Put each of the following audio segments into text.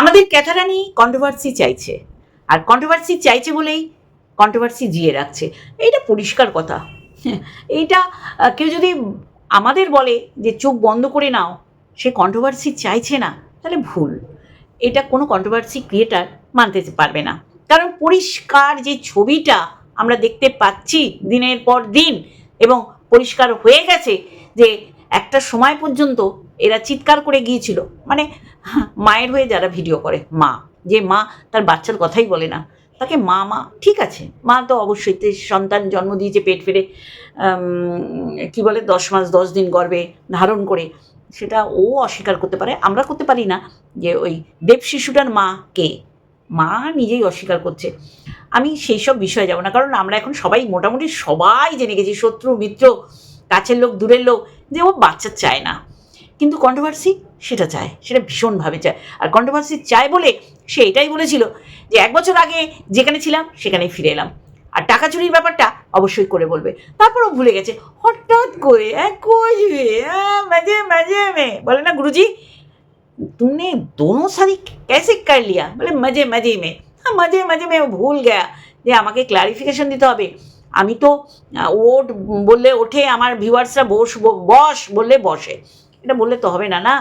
আমাদের ক্যাথারানি কন্ট্রোভার্সি চাইছে। আর কন্ট্রোভার্সি চাইছে বলেই কন্ট্রোভার্সি জিয়ে রাখছে। এইটা পরিষ্কার কথা। এইটা কেউ যদি আমাদের বলে যে চোখ বন্ধ করে নাও, সে কন্ট্রোভার্সি চাইছে না, তাহলে ভুল। এটা কোনো কন্ট্রোভার্সি ক্রিয়েটার মানতে পারবে না। কারণ পরিষ্কার যে ছবিটা আমরা দেখতে পাচ্ছি দিনের পর দিন, এবং পরিষ্কার হয়ে গেছে যে একটা সময় পর্যন্ত এরা চিৎকার করে গিয়েছিল। মানে মায়ের হয়ে যারা ভিডিও করে, মা, যে মা তার বাচ্চার কথাই বলে না। তাকে মা মা, ঠিক আছে, মা তো অবশ্যই সন্তান জন্ম দিয়েছে পেট ফেলে কি বলে, দশ মাস, দশ দিন গর্বে ধারণ করে। সেটা ও অস্বীকার করতে পারে, আমরা করতে পারি না যে ওই দেব শিশুটার মা কে? মা নিজেই অস্বীকার করছে। আমি সেই সব বিষয়ে যাব না, কারণ আমরা এখন সবাই মোটামুটি সবাই জেনে গেছি, শত্রু, মিত্র কাছের লোক, দূরের লোক, যে ও বাচ্চা চায় না। কিন্তু কন্ট্রোভার্সি সেটা চায়, সেটা ভীষণভাবে চায়। আর কন্ট্রোভার্সি চায় বলে সে এটাই বলেছিল যে এক বছর আগে যেখানে ছিলাম সেখানে ফিরে এলাম। আর টাকা চুরির ব্যাপারটা অবশ্যই করে বলবে। তারপর ও ভুলে গেছে, হঠাৎ করে হ্যাঁ, মাঝে মাঝে মে বলে না গুরুজি, তুমি দোনো সারি ক্যাসে কার লিয়া? বলে, মাঝে মাঝে মে হ্যাঁ, মাঝে মাঝে মে ভুল গেয়া। যে আমাকে ক্লারিফিকেশন দিতে হবে। আমি তো ওট বললে ওঠে, আমার ভিউয়ার্সরা বস বস বললে বসে। এটা বললে তো হবে না না?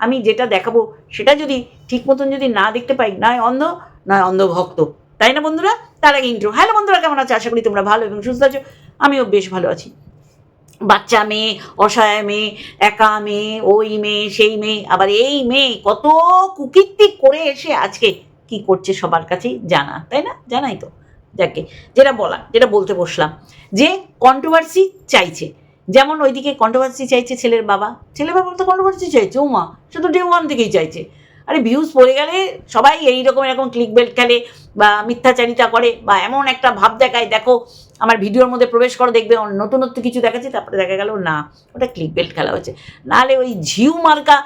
আমি যেটা দেখাবো, সেটা যদি ঠিক মতন যদি না দেখতে পাই, নয় অন্ধ, নয় অন্ধভক্ত তাই না বন্ধুরা? তার আগে ইন্ট্রো হ্যালো বন্ধুরা, কেমন আছো? আশা করি তোমরা ভালো এবং সুস্থ আছো। আমিও বেশ ভালো আছি। বাচ্চা মেয়ে, অসহায় মেয়ে, একা মেয়ে, ওই মেয়ে, সেই মেয়ে, আবার এই মেয়ে কত কুকীর্তি করে এসে আজকে কি করছে সবার কাছেই জানা, তাই না? জানাই তো। যাকে, যেটা বলা যেটা বলতে বসলাম, যে কন্ট্রোভার্সি চাইছে। যেমন ওইদিকে কন্ট্রোভার্সি চাইছে ছেলের বাবা। ছেলের বাবা তো কন্ট্রোভার্সি চাইছে, ও মা, সে তো ডে ওয়ান থেকেই চাইছে। আরে ভিউজ পড়ে গেলে সবাই এইরকম এরকম ক্লিক বেল্ট খেলে বা মিথ্যাচারিতা করে বা এমন একটা ভাব দেখায়, দেখো, আমার ভিডিওর মধ্যে প্রবেশ করো, দেখবে নতুনত্ব কিছু দেখাচ্ছে, তারপরে দেখা গেল, না, ওটা ক্লিক বেল্ট খেলা হচ্ছে নাহলে ওই ঝিউ মার্কা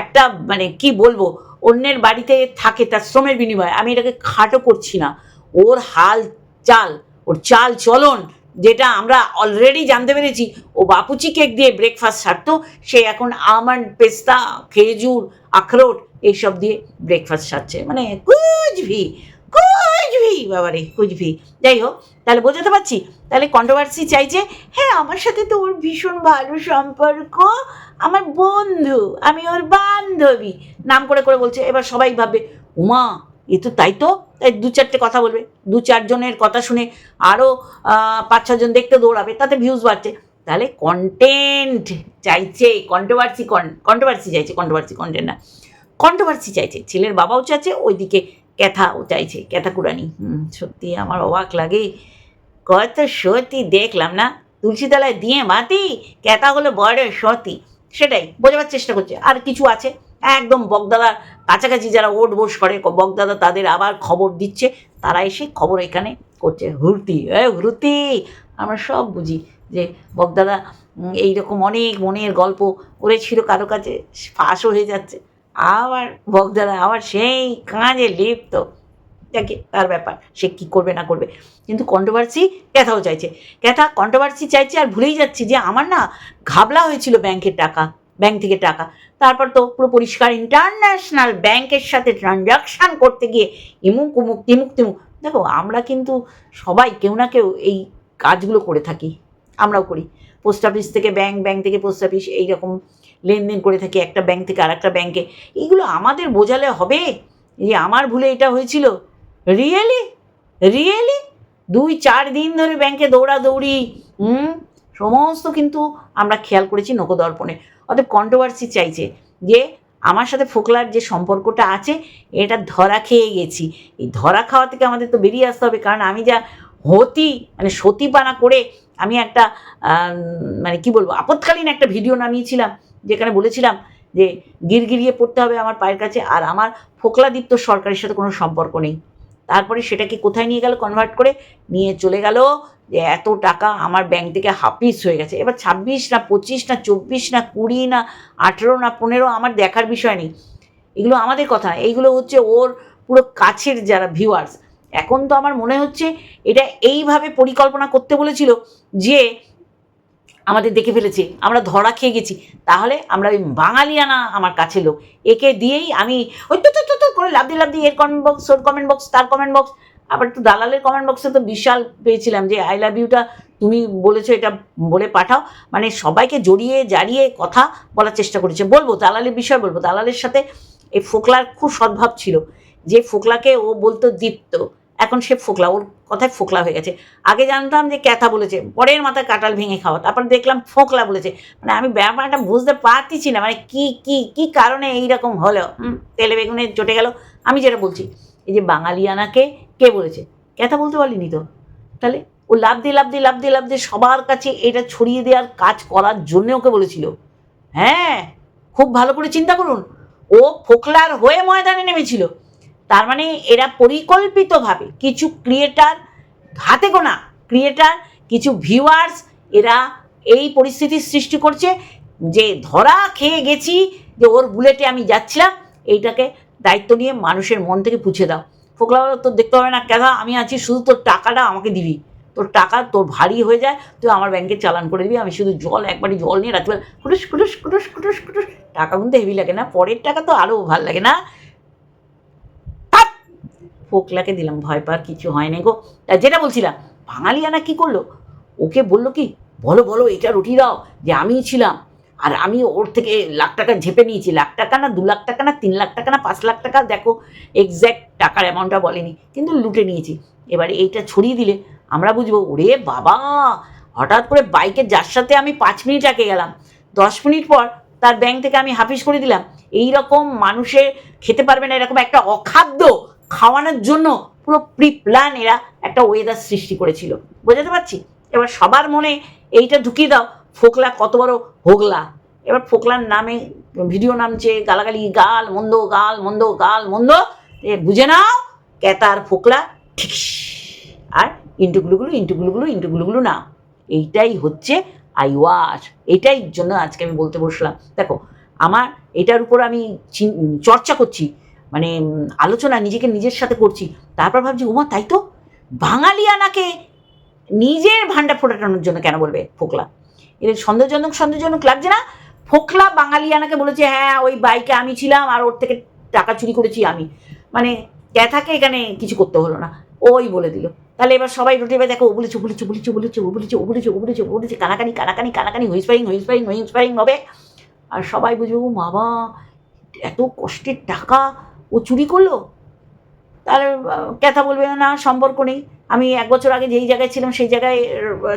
একটা মানে কি বলব, অন্যের বাড়িতে থাকে তার শ্রমের বিনিময়ে। আমি এটাকে খাটো করছি না। ওর হাল চাল, ওর চাল চলন, যেটা আমরা অলরেডি জানতে পেরেছি। ও বাপুচি কেক দিয়ে ব্রেকফাস্ট সারতো, সে এখন আমন্ড পেস্তা খেজুর, আখরোট, এইসব দিয়ে ব্রেকফাস্ট সারছে। মানে কুচভি কুচভি বাবারে কুচভি যাই হোক, তাহলে বোঝাতে পারছি, তাহলে কন্ট্রোভার্সি চাইছে হ্যাঁ আমার সাথে তো ওর ভীষণ ভালো সম্পর্ক, আমার বন্ধু, আমি ওর বান্ধবী। নাম করে করে বলছে, এবার সবাই ভাববে, উমা এ তো তাই তো তাই দু চারটে কথা বলবে। দু চারজনের কথা শুনে আরও পাঁচ ছজন দেখতে দৌড়াবে, তাতে ভিউজ বাড়ছে। তাহলে কন্টেন্ট চাইছে কন্ট্রোভার্সি কন্ট্রোভার্সি চাইছে কন্ট্রোভার্সি কন্টেন্ট না। কন্ট্রোভার্সি চাইছে, ছেলের বাবাও চাইছে, ওইদিকে ক্যাথাও চাইছে, ক্যাথা কুরানি হুম, সত্যি আমার অবাক লাগে। কত সত্যি দেখলাম না তুলসী তলায় দিয়ে মাতি, ক্যাথা হলো বড় সতী। সেটাই, বোঝাবার চেষ্টা করছে, আর কিছু আছে। একদম বকদাদার কাছাকাছি যারা ওট বোস করে বকদাদা তাদের আবার খবর দিচ্ছে। তারা এসে খবর এখানে করছে। হুরতি এ হুরতি আমরা সব বুঝি যে বকদাদা উম, এইরকম অনেক মনের গল্প করেছিল কারও কাছে ফাঁসও হয়ে যাচ্ছে। আবার বকদাদা আবার সেই কাজে লিপ্ত। দেখে তার ব্যাপার সে কী করবে না করবে। কিন্তু কন্ট্রোভার্সি ক্যাথাও চাইছে। ক্যাথা কন্ট্রোভার্সি চাইছে আর ভুলেই যাচ্ছি যে আমার না ঘাবলা হয়েছিল ব্যাংকের টাকা। ব্যাংক থেকে টাকা। তারপর তো পুরো পরিষ্কার ইন্টারন্যাশনাল ব্যাংকের সাথে ট্রানজাকশান করতে গিয়ে ইমুক, উমুক, তিমুক তিমুক। দেখো, আমরা কিন্তু সবাই কেউ না কেউ এই কাজগুলো করে থাকি। আমরাও করি। পোস্ট অফিস থেকে ব্যাংক ব্যাংক থেকে পোস্ট অফিস এইরকম লেনদেন করে থাকি, একটা ব্যাংক থেকে আর একটা ব্যাংকে এইগুলো আমাদের বোঝালে হবে যে আমার ভুলে এটা হয়েছিল। রিয়েলি রিয়েলি দুই, চার দিন ধরে ব্যাংকে দৌড়াদৌড়ি, হুম? সমস্ত কিন্তু আমরা খেয়াল করেছি নকদর্পণে অতএব কন্ট্রোভার্সি চাইছে যে, আমার সাথে ফোকলার যে সম্পর্কটা আছে, এটা ধরা খেয়ে গেছি। এই ধরা খাওয়া থেকে আমাদের তো বেরিয়ে আসতে হবে, কারণ আমি যা হতি মানে সতীপানা করে আমি একটা মানে কি বলব, আপৎকালীন একটা ভিডিও নামিয়েছিলাম, যেখানে বলেছিলাম যে গিরগিরিয়ে পড়তে হবে আমার পায়ের কাছে, আর আমার ফোকলাদীপ্ত সরকারের সাথে কোনো সম্পর্ক নেই। তারপরে সেটাকে কোথায় নিয়ে গেল কনভার্ট করে নিয়ে চলে গেল যে এত টাকা আমার ব্যাংক থেকে হাফিস হয়ে গেছে। এবার ছাব্বিশ না পঁচিশ না চব্বিশ না কুড়ি না আঠেরো না পনেরো আমার দেখার বিষয় নেই। এগুলো আমাদের কথা, এইগুলো হচ্ছে ওর পুরো কাছের যারা ভিউয়ার্স এখন তো আমার মনে হচ্ছে এটা এইভাবে পরিকল্পনা করতে বলেছিল যে আমাদের দেখে ফেলেছে, আমরা ধরা খেয়ে গেছি। তাহলে আমরা ওই বাঙালিয়ানা আমার কাছে লোক। একে দিয়েই আমি ওই তো তো করে লাভ দিয়ে লাভ দিয়ে, এর কমেন্ট বক্স ওর কমেন্ট বক্স তার কমেন্ট বক্স আবার তো দালালের কমেন্ট বক্সে তো বিশাল পেয়েছিলাম যে আই লাভ ইউটা তুমি বলেছ এটা বলে পাঠাও। মানে সবাইকে জড়িয়ে জারিয়ে কথা বলার চেষ্টা করেছে। বলব, দালালের বিষয় বলব, দালালের সাথে এই ফোকলার খুব সদ্ভাব ছিল। যে ফোকলাকে ও বলতো দীপ্ত, এখন সে ফোকলা, ওর কথায় ফোকলা হয়ে গেছে। আগে জানতাম যে ক্যাথা বলেছে, পরের মাথায় কাটাল ভেঙে খাওয়া। তারপর দেখলাম ফোকলা বলেছে। মানে আমি ব্যাপারটা বুঝতে পারতেছি না মানে কি কি কি কারণে এইরকম হলো? তেলে বেগুনে চটে গেল। আমি যেটা বলছি, এই যে বাঙালিয়ানাকে কে বলেছে? কথা বলতে পারিনি তো। তাহলে ও লাভ দিয়ে লাভ দিয়ে লাভ দিয়ে লাভ দিয়ে সবার কাছে এটা ছড়িয়ে দেওয়ার কাজ করার জন্য ওকে বলেছিল। হ্যাঁ খুব ভালো করে চিন্তা করুন। ও ফোকলার হয়ে ময়দানে নেমেছিল। তার মানে এরা পরিকল্পিতভাবে কিছু ক্রিয়েটার হাতে গোনা ক্রিয়েটার কিছু ভিউয়ার্স এরা এই পরিস্থিতির সৃষ্টি করছে যে ধরা খেয়ে গেছি যে ওর বুলেটে আমি যাচ্ছিলাম, এইটাকে দায়িত্ব নিয়ে মানুষের মন থেকে পুছে দাও। ফোকলা তোর দেখতে হবে না কেন আমি আছি, শুধু তোর টাকাটা আমাকে দিবি। তোর টাকা, তোর ভারী হয়ে যায়, তুই আমার ব্যাংকে চালান করে দিবি, আমি শুধু জল, একবারই জল নিয়ে রাখতে কুটুস কুটুস কুটুস কুটুস কুটুস টাকা কিন্তু হেভি লাগে না, পরের টাকা তো আরও ভালো লাগে না! ফোকলাকে দিলাম, ভয় পার কিছু হয়নি গো। তা যেটা বলছিলাম, বাঙালিয়ানা কি করল? ওকে বলল কি, বলো বলো, এটা রুটি দাও, যে আমিই ছিলাম। আর আমি ওর থেকে লাখ টাকা ঝেপে নিয়েছি। লাখ টাকা না দু লাখ টাকা না তিন লাখ টাকা না পাঁচ লাখ টাকা দেখো এক্স্যাক্ট টাকার অ্যামাউন্টটা বলেনি, কিন্তু লুটে নিয়েছি। এবারে এইটা ছড়িয়ে দিলে আমরা বুঝব, ওরে বাবা! হঠাৎ করে বাইকে যার সাথে আমি পাঁচ মিনিট আগে গেলাম, দশ মিনিট পর তার ব্যাংক থেকে আমি হাফিস করে দিলাম। এই রকম মানুষে খেতে পারবে না, এরকম একটা অখাদ্য খাওয়ানোর জন্য পুরো প্রি প্ল্যান এরা একটা ওয়েদার সৃষ্টি করেছিল। বোঝাতে পারছি? এবার সবার মনে এইটা ঢুকিয়ে দাও ফোকলা, কত বড় হোগলা। এবার ফোকলার নামে, ভিডিও নামছে, গালাগালি, গাল, মন্দ গাল মন্দ গাল, মন্দ। এ বুঝে নাও ক্যাতার ফোকলা ঠিক আর ইন্টুগুলোগুলো ইন্টুগুলোগুলো ইন্টুগুলোগুলো না। এইটাই হচ্ছে আই ওয়াশ এইটাই জন্য আজকে আমি বলতে বসলাম। দেখো, আমার এটার উপর আমি চর্চা করছি মানে আলোচনা নিজেকে নিজের সাথে করছি। তারপর ভাবছি, উমা, তাই তো? বাঙালিয়ানাকে নিজের ভান্ডা ফোটানোর জন্য কেন বলবে ফোকলা? এটা সন্দেহজনক সন্দেহজনক লাগছে না? ফোকলা বাঙালিয়ানাকে বলেছে হ্যাঁ ওই বাইকে আমি ছিলাম আর ওর থেকে টাকা চুরি করেছি আমি। মানে ক্যাথাকে এখানে কিছু করতে হলো না। ওই বলে দিল। তাহলে এবার সবাই রোটে দেখো, ও বলেছে বলেছে বলেছে বলেছে, ও বলেছে ও বলেছে ও বলেছে ও বলেছে, কানাকানি কানাকানি কানাকানি হুইসপারিং হুইসপারিং হুইসপারিং হবে। আর সবাই বুঝব বাবা, এত কষ্টের টাকা ও চুরি করল? তার কথা বলবে, না, সম্পর্ক নেই। আমি এক বছর আগে যেই জায়গায় ছিলাম, সেই জায়গায়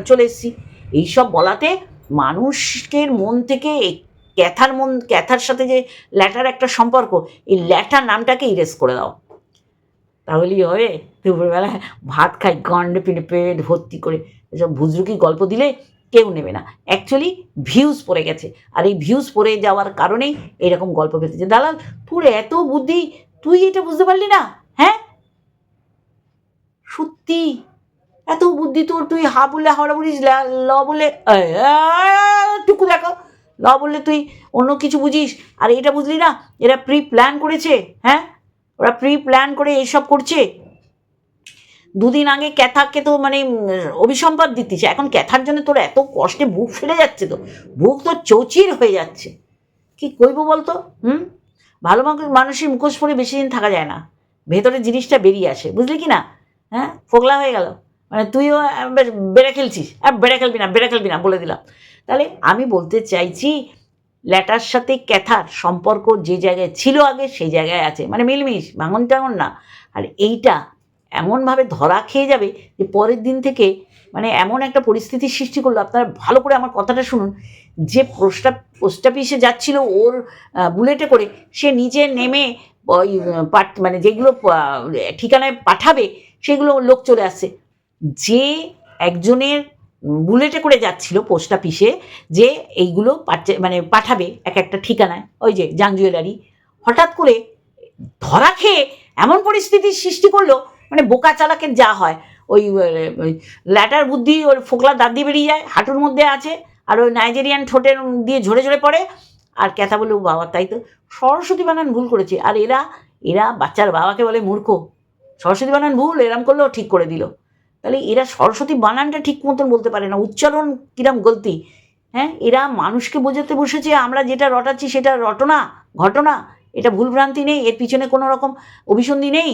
চলে এসেছি। এইসব বলাতে মানুষের মন থেকে ক্যাথার মন, ক্যাথার সাথে যে ল্যাটার একটা সম্পর্ক, এই ল্যাটার নামটাকে ইরেজ করে দাও। তাহলেই হবে? দুপুরবেলা ভাত খাই, গন্ডে পিনে পেট ভর্তি করে এসব ভুজরুকি গল্প দিলে কেউ নেবে না। অ্যাকচুয়ালি ভিউজ পড়ে গেছে। আর এই ভিউজ পড়ে যাওয়ার কারণেই এরকম গল্প পেতেছে দালাল, তোর এত বুদ্ধি, তুই এটা বুঝতে পারলি না? হ্যাঁ? সত্যি? এত বুদ্ধি তোর, তুই হা বলে হাওড়া বলিস, লা- বলে টুকু দেখো। ল বললে তুই অন্য কিছু বুঝিস? আর এটা বুঝলি না? এরা প্রি প্ল্যান করেছে হ্যাঁ? ওরা প্রি প্ল্যান করে এইসব করছে। দুদিন আগে ক্যাথাকে তো মানে অভিসম্পাদ দিতিস এখন ক্যাথার জন্য তোর এত কষ্টে বুক ফেলে যাচ্ছে তো। বুক তো চৌচির হয়ে যাচ্ছে। কি করব বলতো? হুম? ভালো মানুষ- মানুষের মুখোশ পরে বেশি দিন থাকা যায় না। ভেতরের জিনিসটা বেরিয়ে আসে। বুঝলি কি না? হ্যাঁ? ফোগলা হয়ে গেল। মানে তুইও বেড়ে খেলছিস। আর বেড়ে খেলবি না, বেড়ে খেলবি না বলে দিলাম। তাহলে আমি বলতে চাইছি, ল্যাটার সাথে ক্যাথার সম্পর্ক যে জায়গায় ছিল আগে, সেই জায়গায় আছে। মানে মিলমিশ, ভাঙন টাঙন না। আর এইটা এমনভাবে ধরা খেয়ে যাবে যে পরের দিন থেকে মানে এমন একটা পরিস্থিতির সৃষ্টি করল। আপনারা ভালো করে আমার কথাটা শুনুন। যে পোস্টা পোস্ট অফিসে যাচ্ছিল ওর বুলেটে করে, সে নিজে নেমে ওই মানে যেগুলো ঠিকানায় পাঠাবে, সেগুলো লোক চলে আসছে। যে একজনের বুলেটে করে যাচ্ছিল পোস্ট অফিসে যে এইগুলো মানে পাঠাবে এক একটা ঠিকানায়, ওই যে জাং জুয়েলারি। হঠাৎ করে ধরা খেয়ে এমন পরিস্থিতির সৃষ্টি করল মানে বোকা চালাকের যা হয়। ওই ল্যাটার বুদ্ধি, ওর ফোকলা দাঁত দিয়ে বেরিয়ে যায়, হাঁটুর মধ্যে আছে, আর ওই নাইজেরিয়ান ঠোঁটের দিয়ে ঝরে ঝরে পড়ে। আর ক্যাথা বলে বাবা, তাই তো। সরস্বতী বানান ভুল করেছে। আর এরা এরা বাচ্চার বাবাকে বলে মূর্খ। সরস্বতী বানান ভুল, এরম করলেও ঠিক করে দিল। তাহলে এরা সরস্বতী বানানটা ঠিক মতন বলতে পারে না। উচ্চারণ কিরম গলতি। হ্যাঁ এরা মানুষকে বোঝাতে বসেছে, আমরা যেটা রটাচ্ছি সেটা রটনা, ঘটনা। এটা ভুলভ্রান্তি নেই, এর পিছনে কোনো রকম অভিসন্ধি নেই।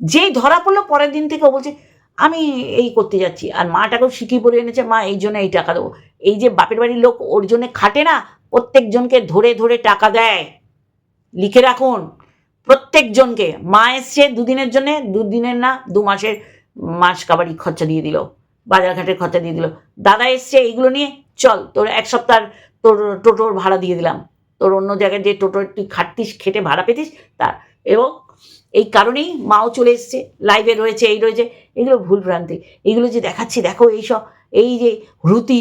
যেই ধরা পড়ল, পরের দিন থেকে বলছে, আমি এই করতে যাচ্ছি। আর মাটাকেও শিখিয়ে পড়ে এনেছে, মা, এই জন্য এই টাকা দেবো। এই যে বাপের বাড়ির লোক ওর জন্য খাটে না, প্রত্যেকজনকে ধরে ধরে টাকা দেয়। লিখে রাখুন, প্রত্যেকজনকে। মা এসছে দুদিনের জন্যে, দুদিনের না, দু মাসের মাস কাবারি খরচা দিয়ে দিল, বাজারঘাটের খরচা দিয়ে দিল। দাদা এসছে, এইগুলো নিয়ে চল, তোর এক সপ্তাহ তোর টোটোর ভাড়া দিয়ে দিলাম। তোর অন্য জায়গায় যে টোটো তুই খাটতিস, খেটে ভাড়া পেতিস তার এবং এই কারণেই মাও চলে এসছে লাইভে রয়েছে, এই রয়েছে, এগুলো ভুল ভ্রান্তি। এগুলো যে দেখাচ্ছি, দেখো এইসব এই যে রুতি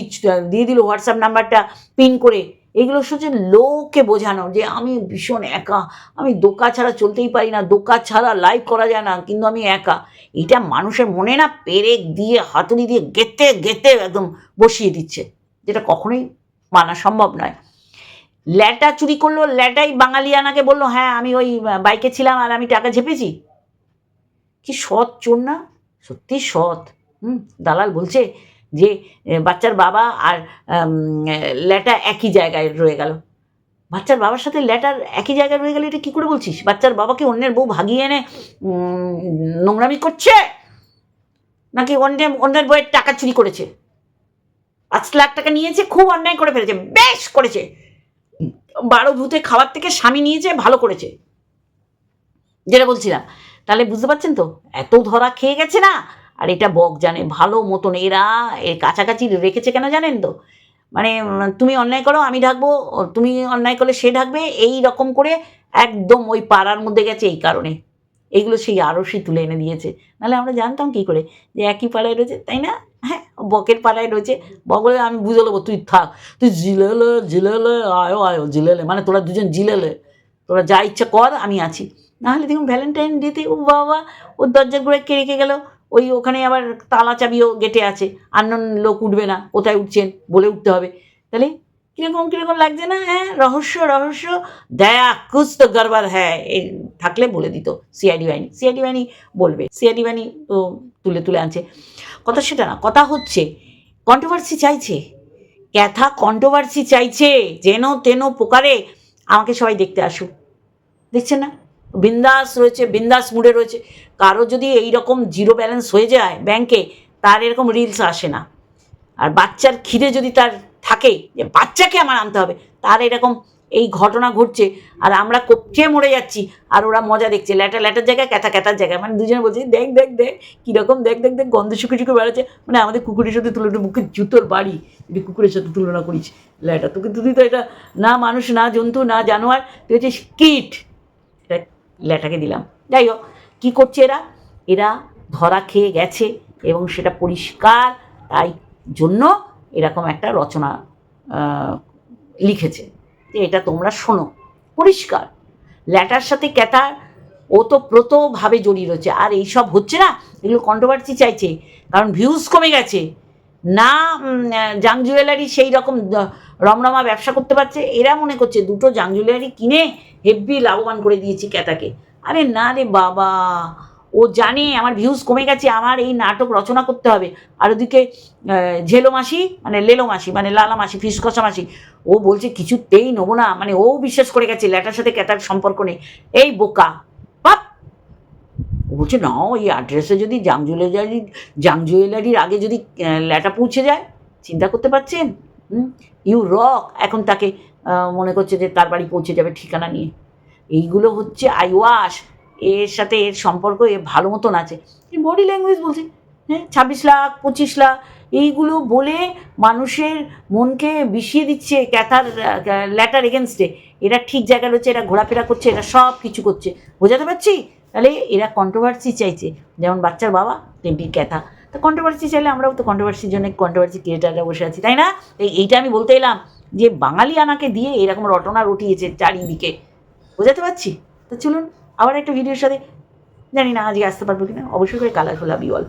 দিয়ে দিল হোয়াটসঅ্যাপ নাম্বারটা পিন করে এগুলো হচ্ছে লোককে বোঝানো যে আমি ভীষণ একা। আমি দোকা ছাড়া চলতেই পারি না, দোকা ছাড়া লাইভ করা যায় না, কিন্তু আমি একা। এটা মানুষের মনে না পেরেক দিয়ে, হাতুড়ি দিয়ে গেতে গেতে একদম বসিয়ে দিচ্ছে, যেটা কখনোই মানা সম্ভব নয়। ল্যাটা চুরি করল, ল্যাটাই বাঙালিয়ানাকে বলল হ্যাঁ আমি ওই বাইকে ছিলাম আর আমি টাকা ঝেপেছি। কি সৎ চোর না? সত্যি সৎ। হুম, দালাল বলছে যে বাচ্চার বাবা আর ল্যাটা একই জায়গায় রয়ে গেল। বাচ্চার বাবার সাথে ল্যাটার একই জায়গায় রয়ে গেলে এটা কী করে বলছিস? বাচ্চার বাবাকে অন্যের বউ ভাগিয়ে এনে নোংরামি করছে? নাকি অন্যের অন্যের বইয়ের টাকা চুরি করেছে? পাঁচ লাখ টাকা নিয়েছে, খুব অন্যায় করে ফেলেছে, বেশ করেছে। বারো ভূতে খাওয়ার থেকে স্বামী নিয়েছে, ভালো করেছে। যেটা বলছিলাম। তাহলে বুঝতে পারছেন তো? এত ধরা খেয়ে গেছে না? আর এটা বক জানে, ভালো মতন এরা এর কাছাকাছি রেখেছে কেন জানেন তো? মানে তুমি অন্যায় করো, আমি ঢাকবো, তুমি অন্যায় করলে সে ঢাকবে, এই রকম করে একদম ওই পাড়ার মধ্যে গেছে এই কারণে। এইগুলো সেই আরসি তুলে এনে দিয়েছে। নাহলে আমরা জানতাম কি করে যে একই পাড়ায় রয়েছে, তাই না? হ্যাঁ বকের পাড়ায় রয়েছে। বক বলে, আমি বুঝে নেব, তুই থাক। তুই জিলেলে জিলেলে, আয়ো আয়ো, জিলেলে মানে তোরা দুজন জিলেলে। তোরা যা ইচ্ছা কর, আমি আছি। নাহলে দেখুন ভ্যালেন্টাইন ডেতে ও বাবা, ওর দরজা করে কে রেখে গেল? ওই ওখানে আবার তালা চাবিও গেটে আছে। আননোন লোক উঠবে না, কোথায় উঠছেন? বলে উঠতে হবে। তাহলে কীরকম কীরকম লাগছে না? হ্যাঁ রহস্য রহস্য। দয়া কুছ তো গড়বড় হ্যাঁ এই থাকলে বলে দিত সিআইডি বাহিনী। সিআইডি বাহিনী বলবে। সিআইডি বাহিনী তো তুলে তুলে আনছে। কথা সেটা না, কথা হচ্ছে কন্ট্রোভার্সি চাইছে। ক্যাথা কন্ট্রোভার্সি চাইছে। যেন তেন প্রকারে আমাকে সবাই দেখতে আসুক। দেখছেন না? বিন্দাস রয়েছে, বিন্দাস মুডে রয়েছে। কারও যদি এই রকম জিরো ব্যালেন্স হয়ে যায় ব্যাংকে তার এরকম রিলস আসে না। আর বাচ্চার খিদে যদি তার থাকে যে বাচ্চাকে আমার আনতে হবে, তার এরকম এই ঘটনা ঘটছে আর আমরা কপচে মরে যাচ্ছি আর ওরা মজা দেখছে। ল্যাটা, ল্যাটার জায়গায়, ক্যাথা, ক্যাথার জায়গায়। মানে দুজনে বলছে, দেখ দেখ দেখ, কীরকম, দেখ দেখ দেখ, গন্ধ শুকে শুকে বেড়াচ্ছে। মানে আমাদের কুকুরের সাথে তুলনা মুখে জুতোর বাড়ি যদি কুকুরের সাথে তুলনা করিস। ল্যাটা, তোকে তুই তো এটা না মানুষ, না জন্তু, না জানোয়ার, তুই হচ্ছে কীট। ল্যাটাকে দিলাম। যাই হোক কী করছে এরা? এরা ধরা খেয়ে গেছে এবং সেটা পরিষ্কার। তাই জন্য এরকম একটা রচনা লিখেছে। যে এটা তোমরা শোনো, পরিষ্কার। ল্যাটার সাথে ক্যাটার, ও তো প্রতভাবে জড়িয়ে রয়েছে। আর এইসব হচ্ছে না, এগুলো কন্ট্রোভার্সি চাইছে। কারণ ভিউজ কমে গেছে। না জাং জুয়েলারি সেই রকম রমরমা ব্যবসা করতে পারছে? এরা মনে করছে দুটো জাং জুয়েলারি কিনে হেভি লাভবান করে দিয়েছি ক্যাতাকে আরে না রে বাবা, ও জানে আমার ভিউজ কমে গেছে, আমার এই নাটক রচনা করতে হবে। আর ওদিকে ঝেলো মাসি মানে লেলো মাসি মানে লালা মাসি ফিসকষা মাসি, ও বলছে কিছুতেই নেব না। মানে ও বিশ্বাস করে গেছে ল্যাটার সাথে ক্যাটার সম্পর্ক নেই। এই বোকা ও বলছে, না ওই অ্যাড্রেসে যদি জাং জুয়েলারি জাং জুয়েলারির আগে যদি ল্যাটা পৌঁছে যায়, চিন্তা করতে পারছেন? ইউ রক এখন তাকে মনে করছে যে তার বাড়ি পৌঁছে যাবে ঠিকানা নিয়ে। এইগুলো হচ্ছে আইওয়াস। এর সাথে এর সম্পর্ক এ ভালো মতন আছে। বডি ল্যাঙ্গুয়েজ বলছে হ্যাঁ ছাব্বিশ লাখ, পঁচিশ লাখ, এইগুলো বলে মানুষের মনকে বিষিয়ে দিচ্ছে ক্যাথার ল্যাটার এগেনস্টে এরা ঠিক জায়গায় রয়েছে, এরা ঘোরাফেরা করছে, এরা সব কিছু করছে। বোঝাতে পারছি? তাহলে এরা কন্ট্রোভার্সি চাইছে। যেমন বাচ্চার বাবা, তেমনি ক্যাথা। তো কন্ট্রোভার্সি চাইলে আমরাও তো কন্ট্রোভার্সির জন্য কন্ট্রোভার্সি ক্রিয়েটাররা বসে আছি, তাই না? এই এইটা আমি বলতে এলাম যে বাঙালি আনাকে দিয়ে এরকম রটনা রটিয়েছে চারিদিকে। বোঝাতে পারছি? তো চলুন আবার একটা ভিডিওর সাথে। জানি না আজকে আসতে পারব কিনা। অবশ্যই করে কালারফুল আবি অল